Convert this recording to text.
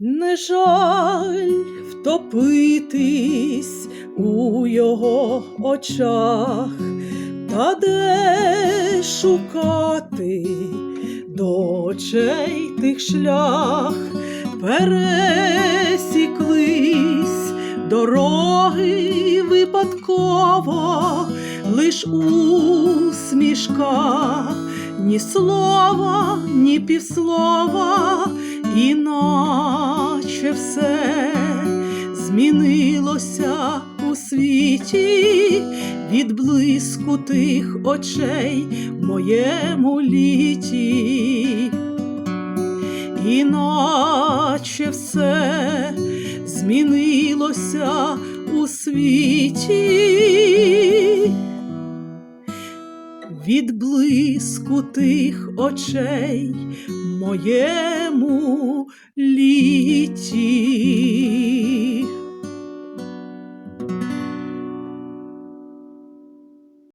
Не жаль втопитись у його очах, та де шукати до очей тих шлях, пересіклись дороги випадково, лиш усмішка, ні слова, ні півслова, іначе все змінилося у світі від блиску тих очей моєму літі. Іначе все змінилося світі від блиску тих очей моєму літі.